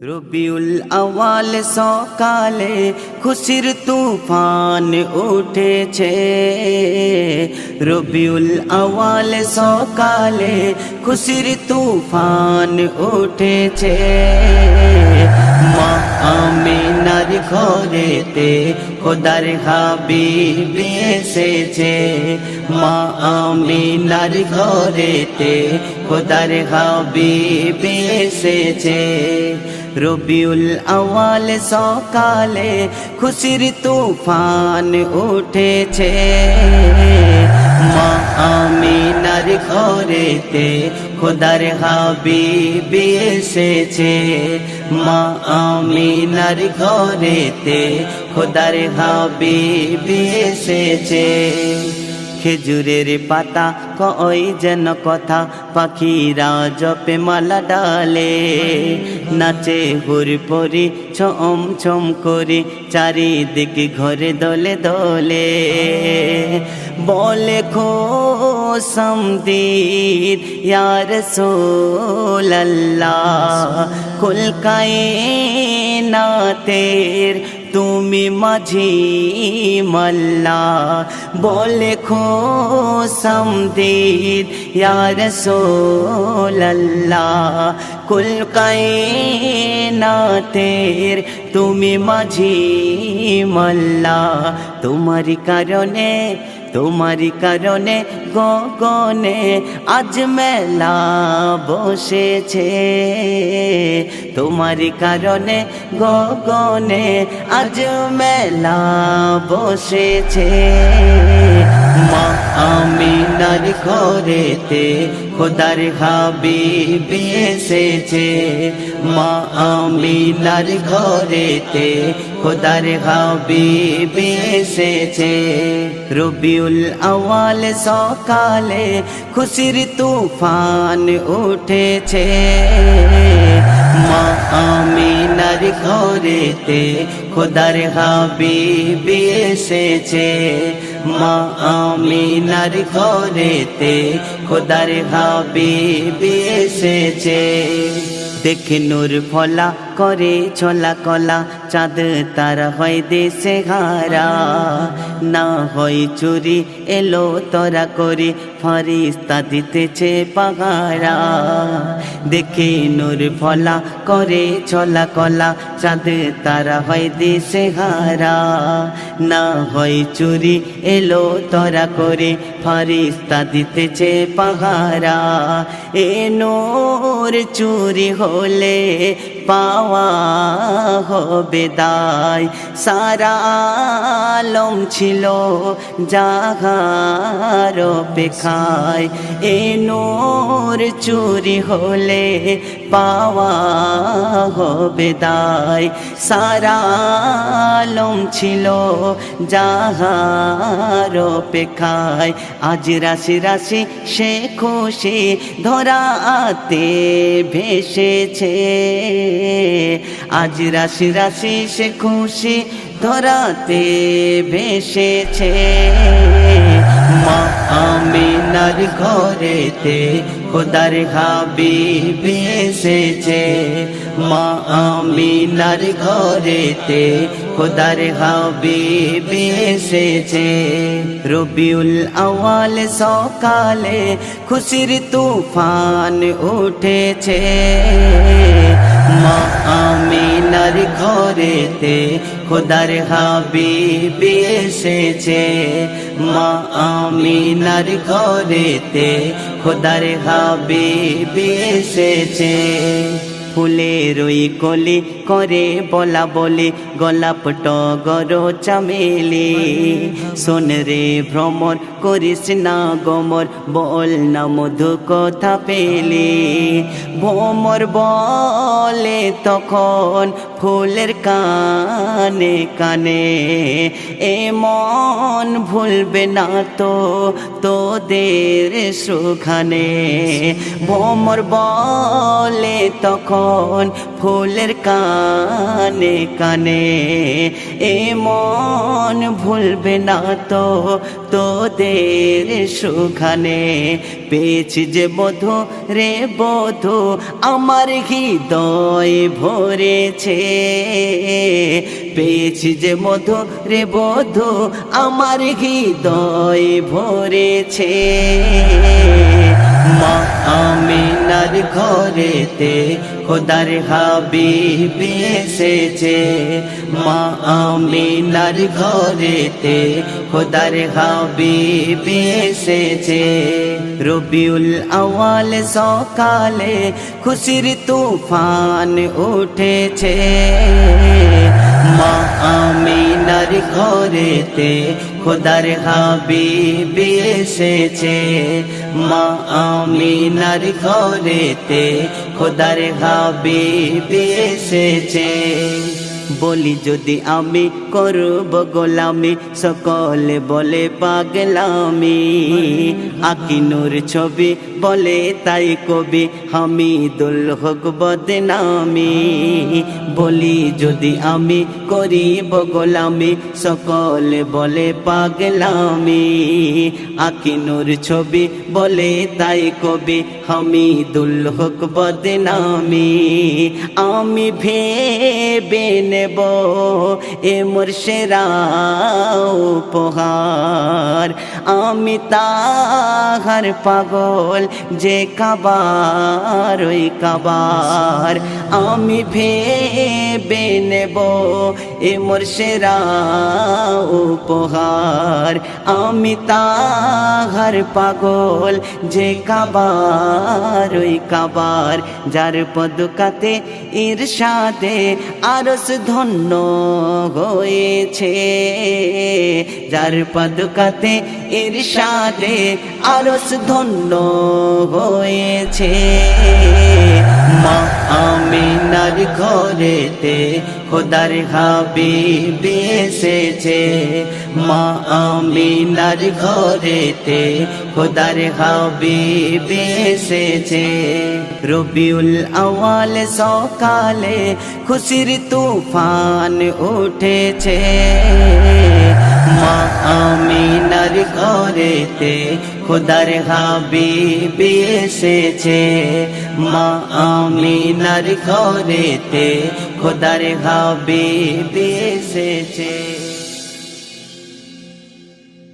রবিউল আওয়াল সকালে খুশির তুফান উঠেছে। রবিউল আওয়াল সকালে খুশির তুফান উঠেছে। মা আমিনার ঘরেতে খোদার হাবিব এসেছে। মা আমিনার ঘরেতে খোদার হাবিব এসেছে। রবিউল আওয়াল সকালে খুশির তুফান উঠেছে। মা আমিনার ঘরেতে খোদার হাবিব এসেছে। মা আমিনার ঘরেতে খোদার হাবিব এসেছে। খেজুরের পাতা, কই যেন কথা, পাখিরা জপে মালা ডালে। নাচে হুর পরি, ছম ছম করে, চারিদিকে ঘরে দলে দলে। বলে খো সমদিদ ইয়ার সোল্লাহ খুলকায়ে নাতের তুমি মাঝি মল্লা, বলে খো সমদিদ ইয়ার সোল্লা কুল নাতের তুমি মাঝি মল্লা, তোমার কারণে তোমারি কারণে গগনে আজ মেলা বসেছে। তোমারি কারণে গগনে আজ মেলা বসেছে। মা আমিনার ঘরেতে খোদার হাবিব এসেছে। মা আমিনার ঘরেতে খোদার হাবিব এসেছে। রবিউল আওয়াল সকালে খুশির তুফান উঠেছে। মা আমিনার ঘরেতে খোদার হাবিব এসেছে। মা আমিনার ঘরেতে খোদার হাবিব এসেছে। দেখে নূর ফলা করে চলা কলা চাঁদ তার হয় দেশে হারা না হয় চুরি এলো তরা করে ফরিস্তা দিতেছে পাহারা দেখে নূর ফলা করে চলা কলা চাঁদ তারা হয় দেশে হারা না হয় চুরি এলো তরা করে ফরিস্তা দিতেছে পাহারা এ নোর চুরি হলে পাওয়া হবে দায়। সারা আলম ছিল জাগার পেখায় এ নোর চুরি হলে পাওয়া হবে দায়। সারা আলম ছিল যাহার পেখায় আজ রাশি রাশি সে খুশি ধরাতে ভেসেছে। আজ রাশি রাশি সে খুশি ধরাতে ভেসেছে। মা আমিনার ঘরেতে খোদার হাবিব এসেছে মা আমিনার ঘরেতে খোদার হাবিব এসেছে রবিউল আওয়াল সকালে খুশির তুফান উঠেছে। মা আমিনার ঘরেতে খোদার হাবিব এসেছে। মা আমিনার ঘরেতে খোদার হাবিব এসেছে। ফুলের ওই কলি করে বলা বলে, গোলাপ টগর চামেলি। শোন রে ভ্রমর, করিস না গমর, বল না মধু কথা পেলি। ভ্রমর বলে তখন ফুলের কানে কানে, এ মন ভুলবে না তো তোদের সুখানে। ভ্রমর বলে তখন ফুলের কানে কানে, এ মন ভুলবে না তো তোদের সুখানে। পেয়েছি যে বধু রে বধু, আমার হৃদয় ভরেছে। পেয়েছি যে মধু রে বধু, আমার হৃদয় ভরেছে। মা আমিনার ঘরেতে খোদার হাবিব এসেছে। মা আমিনার ঘরেতে খোদার হাবিব এসেছে। রবিউল আওয়াল সকালে খুশির তুফান উঠেছে। মা আমিনার ঘরেতে খোদার হাবিব এসেছে। মা আমিনার ঘরেতে খোদার হাবিব এসেছে। বলি যদি আমি করব গোলামি, সকলে বলে পাগলামি। আকিনুর ছবি বলে তাই কবি, হামিদুল হক বদনামি। বলি যদি আমি করিব গোলামি, সকলে বলে পাগলামি। আকিনুর ছবি বলে তাই কবি, হামিদুল হক বদনামি। আমি ভেবে নেব এ মোর সেরা উপহার। আমি তাহার পাগল যে কাবার, ওই কাবার। আমি ভেবে নেব এ মোর সেরা উপহার। আমি তাহার পাগল যে কাবার, ওই কাবার। যার পদকাতে ঈর্ষাদে আরস ধন্য হয়েছে। যার পদকাতে ঈর্ষাদে আরস ধন্য হয়েছে। মা আমিনার ঘরেতে খোদার হাবিব এসেছে। মা আমিনার ঘরেতে খোদার হাবিব এসেছে। রবিউল আওয়াল সকালে খুশির তুফান উঠেছে। মা আমিনার ঘরেতে খোদার হাবিব এসেছে। মা আমিনার ঘরেতে খোদার হাবিব এসেছে।